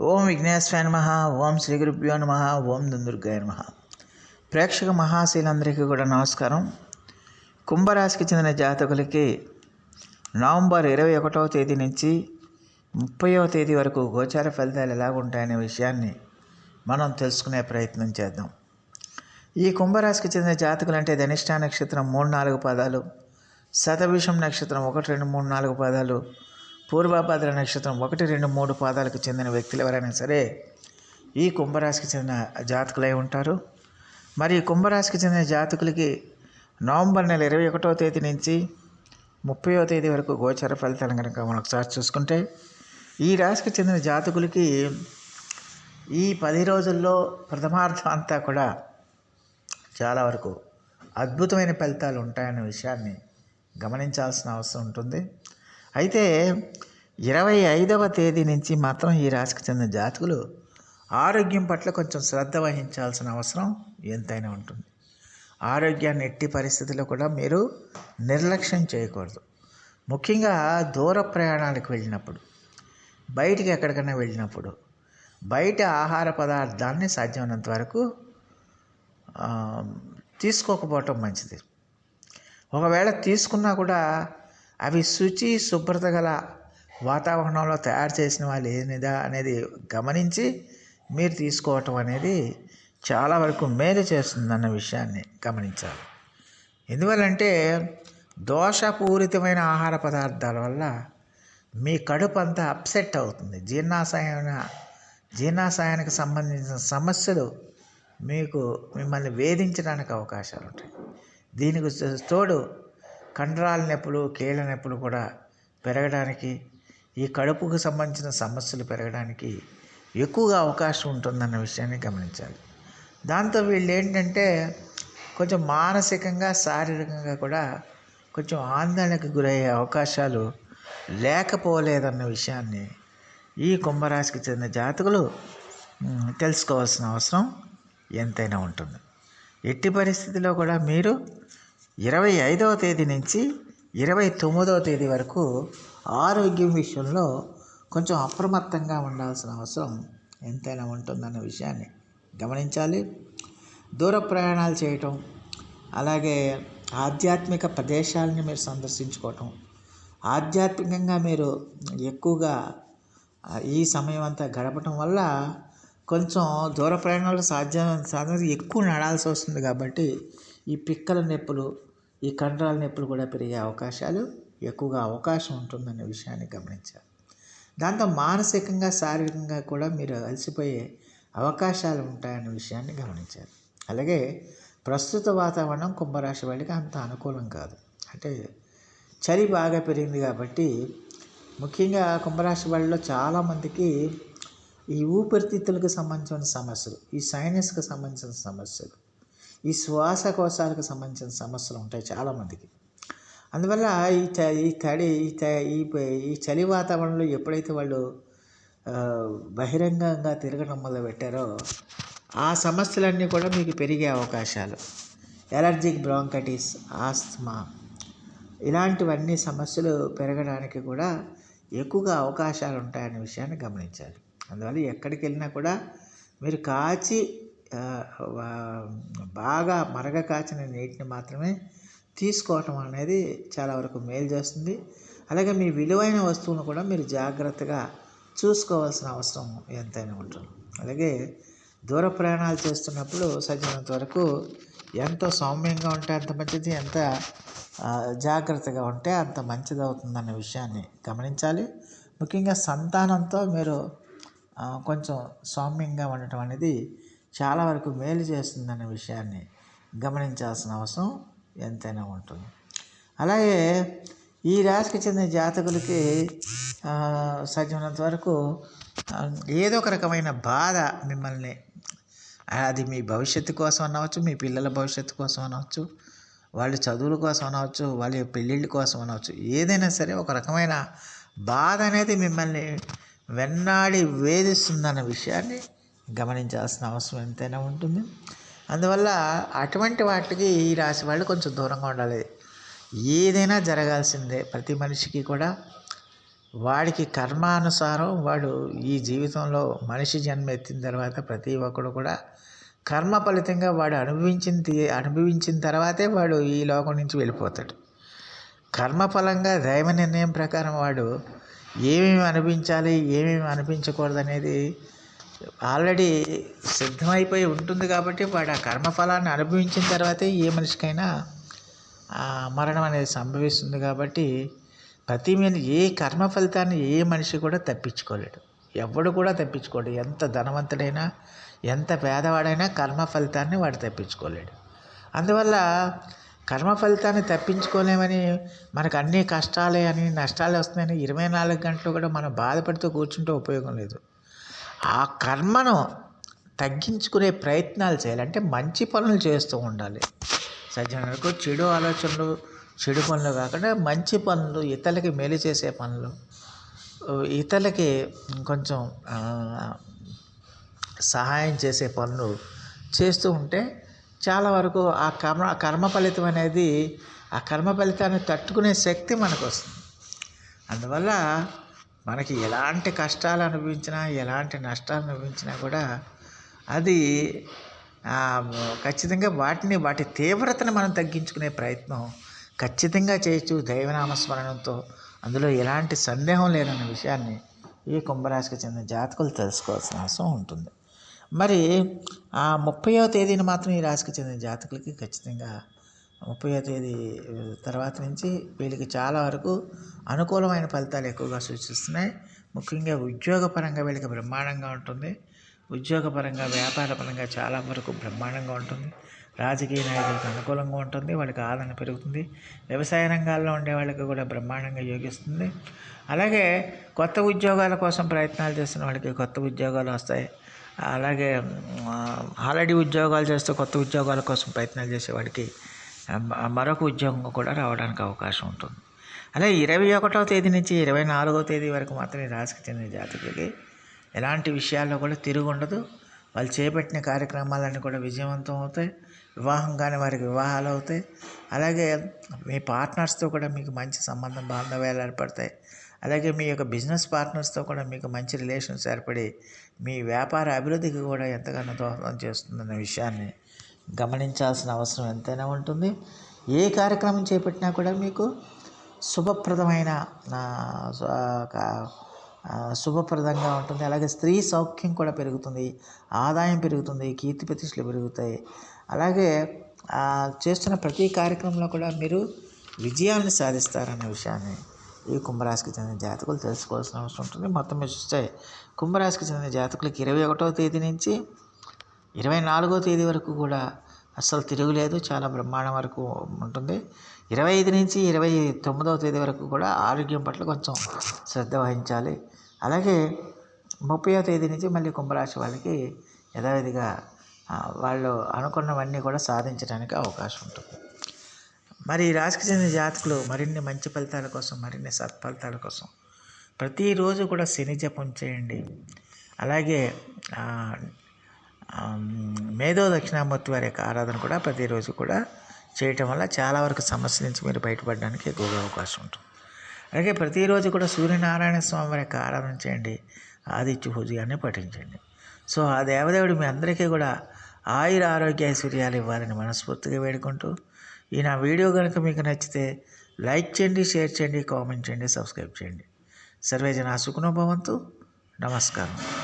ఓం విఘ్నేశ్వరాయ నమ ఓం శ్రీ గురుభ్యో నమ ఓం దుందుర్గాయ నమ. ప్రేక్షక మహాశీలందరికీ కూడా నమస్కారం. కుంభరాశికి చెందిన జాతకులకి నవంబర్ ఇరవై ఒకటవ తేదీ నుంచి ముప్పైవ తేదీ వరకు గోచార ఫలితాలు ఎలా ఉంటాయనే విషయాన్ని మనం తెలుసుకునే ప్రయత్నం చేద్దాం. ఈ కుంభరాశికి చెందిన జాతకులు అంటే ధనిష్ట నక్షత్రం మూడు నాలుగు పదాలు శతభిషం నక్షత్రం ఒకటి రెండు మూడు నాలుగు పదాలు పూర్వభద్ర నక్షత్రం ఒకటి రెండు మూడు పాదాలకు చెందిన వ్యక్తులు ఎవరైనా సరే ఈ కుంభరాశికి చెందిన జాతకులై ఉంటారు. మరి కుంభరాశికి చెందిన జాతకులకి నవంబర్ నెల ఇరవై ఒకటో తేదీ నుంచి ముప్పైవ తేదీ వరకు గోచర ఫలితాలు కనుక మనం ఒకసారి చూసుకుంటే ఈ రాశికి చెందిన జాతకులకి ఈ పది రోజుల్లో ప్రథమార్థం అంతా కూడా చాలా వరకు అద్భుతమైన ఫలితాలు ఉంటాయనే విషయాన్ని గమనించాల్సిన అవసరం ఉంటుంది. అయితే ఇరవై ఐదవ తేదీ నుంచి మాత్రం ఈ రాశికి చెందిన జాతకులు ఆరోగ్యం పట్ల కొంచెం శ్రద్ధ వహించాల్సిన అవసరం ఎంతైనా ఉంటుంది. ఆరోగ్యాన్ని ఎట్టి పరిస్థితుల్లో కూడా మీరు నిర్లక్ష్యం చేయకూడదు. ముఖ్యంగా దూర ప్రయాణాలకు వెళ్ళినప్పుడు బయటికి ఎక్కడికైనా వెళ్ళినప్పుడు బయట ఆహార పదార్థాన్ని సాధ్యమైనంత వరకు తీసుకోకపోవటం మంచిది. ఒకవేళ తీసుకున్నా కూడా అవి శుచి శుభ్రత గల వాతావరణంలో తయారు చేసిన వాళ్ళు ఏనిదా అనేది గమనించి మీరు తీసుకోవటం అనేది చాలా వరకు మేలు చేస్తుందన్న విషయాన్ని గమనించాలి. ఎందువల్లంటే దోషపూరితమైన ఆహార పదార్థాల వల్ల మీ కడుపు అంతా అప్సెట్ అవుతుంది. జీర్ణాశయ జీర్ణాశయానికి సంబంధించిన సమస్యలు మీకు మిమ్మల్ని వేధించడానికి అవకాశాలు ఉంటాయి దీనికి తోడు కండరాల నొప్పులు కీళ్ళ నొప్పులు కూడా పెరగడానికి ఈ కడుపుకు సంబంధించిన సమస్యలు పెరగడానికి ఎక్కువగా అవకాశం ఉంటుందన్న విషయాన్ని గమనించాలి. దాంతో వీళ్ళు ఏంటంటే కొంచెం మానసికంగా శారీరకంగా కూడా కొంచెం ఆందోళనకు గురయ్యే అవకాశాలు లేకపోలేదన్న విషయాన్ని ఈ కుంభరాశికి చెందిన జాతకులు తెలుసుకోవాల్సిన అవసరం ఎంతైనా ఉంటుంది. ఎట్టి పరిస్థితిలో కూడా మీరు ఇరవై ఐదవ తేదీ నుంచి ఇరవై తొమ్మిదవ తేదీ వరకు ఆరోగ్యం విషయంలో కొంచెం అప్రమత్తంగా ఉండాల్సిన అవసరం ఎంతైనా ఉంటుందన్న విషయాన్ని గమనించాలి. దూర ప్రయాణాలు చేయటం అలాగే ఆధ్యాత్మిక ప్రదేశాలని మీరు సందర్శించుకోవటం ఆధ్యాత్మికంగా మీరు ఎక్కువగా ఈ సమయం అంతా గడపటం వల్ల కొంచెం దూర ప్రయాణాలు సాధ్యం సాధ్యం ఎక్కువ నడాల్సి వస్తుంది కాబట్టి ఈ పిక్కల నొప్పులు ఈ కండరాల నొప్పులు కూడా పెరిగే అవకాశాలు ఎక్కువగా అవకాశం ఉంటుందనే విషయాన్ని గమనించాలి. దాంతో మానసికంగా శారీరకంగా కూడా మీరు అలసిపోయే అవకాశాలు ఉంటాయనే విషయాన్ని గమనించాలి. అలాగే ప్రస్తుత వాతావరణం కుంభరాశి వాళ్ళకి అంత అనుకూలం కాదు. అంటే చలి బాగా పెరిగింది కాబట్టి ముఖ్యంగా కుంభరాశి వాళ్ళలో చాలామందికి ఈ ఊపిరితిత్తులకు సంబంధించిన సమస్యలు ఈ సైనస్కి సంబంధించిన సమస్యలు ఈ శ్వాసకోశాలకు సంబంధించిన సమస్యలు ఉంటాయి చాలామందికి. అందువల్ల ఈ చ ఈ తడి ఈ త ఈ ఈ చలి వాతావరణంలో ఎప్పుడైతే వాళ్ళు బహిరంగంగా తిరగడం మొదలు పెట్టారో ఆ సమస్యలన్నీ కూడా మీకు పెరిగే అవకాశాలు. ఎలర్జిక్ బ్రాంకటిస్ ఆస్తమా ఇలాంటివన్నీ సమస్యలు పెరగడానికి కూడా ఎక్కువగా అవకాశాలు ఉంటాయనే విషయాన్ని గమనించాలి. అందువల్ల ఎక్కడికి వెళ్ళినా కూడా మీరు కాచి బాగా మరగ కాచిన నీటిని మాత్రమే తీసుకోవటం అనేది చాలా వరకు మేలు చేస్తుంది. అలాగే మీ విలువైన వస్తువును కూడా మీరు జాగ్రత్తగా చూసుకోవాల్సిన అవసరం ఎంతైనా ఉంటుంది. అలాగే దూర ప్రయాణాలు చేస్తున్నప్పుడు సజ్జనంత వరకు ఎంతో సౌమ్యంగా ఉంటే అంత మంచిది ఎంత జాగ్రత్తగా ఉంటే అంత మంచిది అవుతుందన్న విషయాన్ని గమనించాలి. ముఖ్యంగా సంతానంతో మీరు కొంచెం సౌమ్యంగా ఉండటం అనేది చాలా వరకు మేలు చేస్తుందన్న విషయాన్ని గమనించాల్సిన అవసరం ఎంతైనా ఉంటుంది. అలాగే ఈ రాశికి చెందిన జాతకులకి సాధ్యమైనంత వరకు ఏదో ఒక రకమైన బాధ మిమ్మల్ని అది మీ భవిష్యత్తు కోసం అనవచ్చు మీ పిల్లల భవిష్యత్తు కోసం అనవచ్చు వాళ్ళ చదువుల కోసం అనవచ్చు వాళ్ళ పెళ్ళిళ్ళ కోసం అనవచ్చు ఏదైనా సరే ఒక రకమైన బాధ అనేది మిమ్మల్ని వెన్నాడి వేధిస్తుందన్న విషయాన్ని గమనించాల్సిన అవసరం ఎంతైనా ఉంటుంది. అందువల్ల అటువంటి వాటికి ఈ రాశి వాళ్ళు కొంచెం దూరంగా ఉండాలి. ఏదైనా జరగాల్సిందే. ప్రతి మనిషికి కూడా వాడికి కర్మానుసారం వాడు ఈ జీవితంలో మనిషి జన్మ ఎత్తిన తర్వాత ప్రతి ఒక్కడు కూడా కర్మ ఫలితంగా వాడు అనుభవించిన అనుభవించిన తర్వాతే వాడు ఈ లోకం నుంచి వెళ్ళిపోతాడు. కర్మఫలంగా దైవ నిర్ణయం ప్రకారం వాడు ఏమేమి అనిపించాలి ఏమేమి అనిపించకూడదు అనేది ఆల్రెడీ సిద్ధమైపోయి ఉంటుంది కాబట్టి వాడు ఆ కర్మఫలాన్ని అనుభవించిన తర్వాతే ఏ మనిషికైనా ఆ మరణం అనేది సంభవిస్తుంది కాబట్టి ప్రతి మీద ఏ కర్మ ఫలితాన్ని ఏ మనిషి కూడా తప్పించుకోలేడు. ఎవడు కూడా తప్పించుకోడు. ఎంత ధనవంతుడైనా ఎంత పేదవాడైనా కర్మ ఫలితాన్ని వాడు తప్పించుకోలేడు. అందువల్ల కర్మ ఫలితాన్ని తప్పించుకోలేమని మనకు అన్ని కష్టాలే అని నష్టాలు వస్తున్నాయని ఇరవై నాలుగు గంటలు కూడా మనం బాధపడుతూ కూర్చుంటే ఉపయోగం లేదు. ఆ కర్మను తగ్గించుకునే ప్రయత్నాలు చేయాలి. అంటే మంచి పనులు చేస్తూ ఉండాలి. సజ్జనులకు చెడు ఆలోచనలు చెడు పనులు కాకుండా మంచి పనులు ఇతరులకి మేలు చేసే పనులు ఇతరులకి కొంచెం సహాయం చేసే పనులు చేస్తూ ఉంటే చాలా వరకు ఆ కర్మ కర్మ ఫలితం అనేది ఆ కర్మ ఫలితాన్ని తట్టుకునే శక్తి మనకు వస్తుంది అందువల్ల మనకి ఎలాంటి కష్టాలు అనిపించినా ఎలాంటి నష్టాలు అనిపించినా కూడా అది ఖచ్చితంగా వాటిని వాటి తీవ్రతను మనం తగ్గించుకునే ప్రయత్నం ఖచ్చితంగా చేయొచ్చు దైవనామస్మరణంతో. అందులో ఎలాంటి సందేహం లేదన్న విషయాన్ని ఈ కుంభరాశికి చెందిన జాతకులు తెలుసుకోవాల్సిన అవసరం ఉంటుంది. మరి ఆ ముప్పైవ తేదీని మాత్రం ఈ రాశికి చెందిన జాతకులకి ఖచ్చితంగా ముప్పై తేదీ తర్వాత నుంచి వీళ్ళకి చాలా వరకు అనుకూలమైన ఫలితాలు ఎక్కువగా సూచిస్తున్నాయి. ముఖ్యంగా ఉద్యోగపరంగా వీళ్ళకి బ్రహ్మాండంగా ఉంటుంది. ఉద్యోగపరంగా వ్యాపారపరంగా చాలా వరకు బ్రహ్మాండంగా ఉంటుంది. రాజకీయ నాయకులకు అనుకూలంగా ఉంటుంది. వాళ్ళకి ఆదరణ పెరుగుతుంది. వ్యవసాయ రంగాల్లో ఉండే వాళ్ళకి కూడా బ్రహ్మాండంగా యోగిస్తుంది. అలాగే కొత్త ఉద్యోగాల కోసం ప్రయత్నాలు చేస్తున్న వాళ్ళకి కొత్త ఉద్యోగాలు వస్తాయి. అలాగే ఆల్రెడీ ఉద్యోగాలు చేస్తూ కొత్త ఉద్యోగాల కోసం ప్రయత్నాలు చేసేవాడికి మరొక ఉద్యోగం కూడా రావడానికి అవకాశం ఉంటుంది. అలాగే ఇరవై ఒకటవ తేదీ నుంచి ఇరవై నాలుగవ తేదీ వరకు మాత్రం రాశికి చెందిన జాతకులకి ఎలాంటి విషయాల్లో కూడా తిరుగు ఉండదు. వాళ్ళు చేపట్టిన కార్యక్రమాలన్నీ కూడా విజయవంతం అవుతాయి. వివాహం కాని వారికి వివాహాలు అవుతాయి. అలాగే మీ పార్ట్నర్స్తో కూడా మీకు మంచి సంబంధం బాంధవ్యాలు ఏర్పడతాయి. అలాగే మీ యొక్క బిజినెస్ పార్ట్నర్స్తో కూడా మీకు మంచి రిలేషన్స్ ఏర్పడి మీ వ్యాపార అభివృద్ధికి కూడా ఎంతగానో దోహదం చేస్తుందన్న విషయాన్ని గమనించాల్సిన అవసరం ఎంతైనా ఉంటుంది. ఏ కార్యక్రమం చేపట్టినా కూడా మీకు శుభప్రదమైన శుభప్రదంగా ఉంటుంది. అలాగే స్త్రీ సౌఖ్యం కూడా పెరుగుతుంది. ఆదాయం పెరుగుతుంది. కీర్తి ప్రతిష్టలు పెరుగుతాయి. అలాగే చేస్తున్న ప్రతి కార్యక్రమంలో కూడా మీరు విజయాన్ని సాధిస్తారనే విషయాన్ని ఈ కుంభరాశికి చెందిన జాతకులు తెలుసుకోవాల్సిన అవసరం ఉంటుంది. మొత్తం మీరు చూస్తే కుంభరాశికి చెందిన జాతకులకి ఇరవై ఒకటవ తేదీ నుంచి ఇరవై నాలుగో తేదీ వరకు కూడా అస్సలు తిరుగులేదు. చాలా బ్రహ్మాండం వరకు ఉంటుంది. ఇరవై ఐదు నుంచి ఇరవై తొమ్మిదవ తేదీ వరకు కూడా ఆరోగ్యం పట్ల కొంచెం శ్రద్ధ వహించాలి. అలాగే ముప్పైవ తేదీ నుంచి మళ్ళీ కుంభరాశి వాళ్ళకి యథావిధిగా వాళ్ళు అనుకున్నవన్నీ కూడా సాధించడానికి అవకాశం ఉంటుంది. మరి రాశికి చెందిన జాతకులు మరిన్ని మంచి ఫలితాల కోసం మరిన్ని సత్ఫలితాల కోసం ప్రతిరోజు కూడా శని జపం చేయండి. అలాగే మేధో దక్షిణామూర్తి వారి యొక్క ఆరాధన కూడా ప్రతిరోజు కూడా చేయటం వల్ల చాలా వరకు సమస్య నుంచి మీరు బయటపడడానికి ఎక్కువగా అవకాశం ఉంటుంది. అలాగే ప్రతిరోజు కూడా సూర్యనారాయణ స్వామి వారి యొక్క ఆరాధన చేయండి ఆదిత్య పూజగానే పఠించండి. సో ఆ దేవదేవుడు మీ అందరికీ కూడా ఆయుర ఆరోగ్య ఐశ్వర్యాలు ఇవ్వాలని మనస్ఫూర్తిగా వేడుకుంటూ ఈ నా వీడియో కనుక మీకు నచ్చితే లైక్ చేయండి షేర్ చేయండి కామెంట్ చేయండి సబ్స్క్రైబ్ చేయండి. సర్వేజన సుఖనోభవంతు నమస్కారం.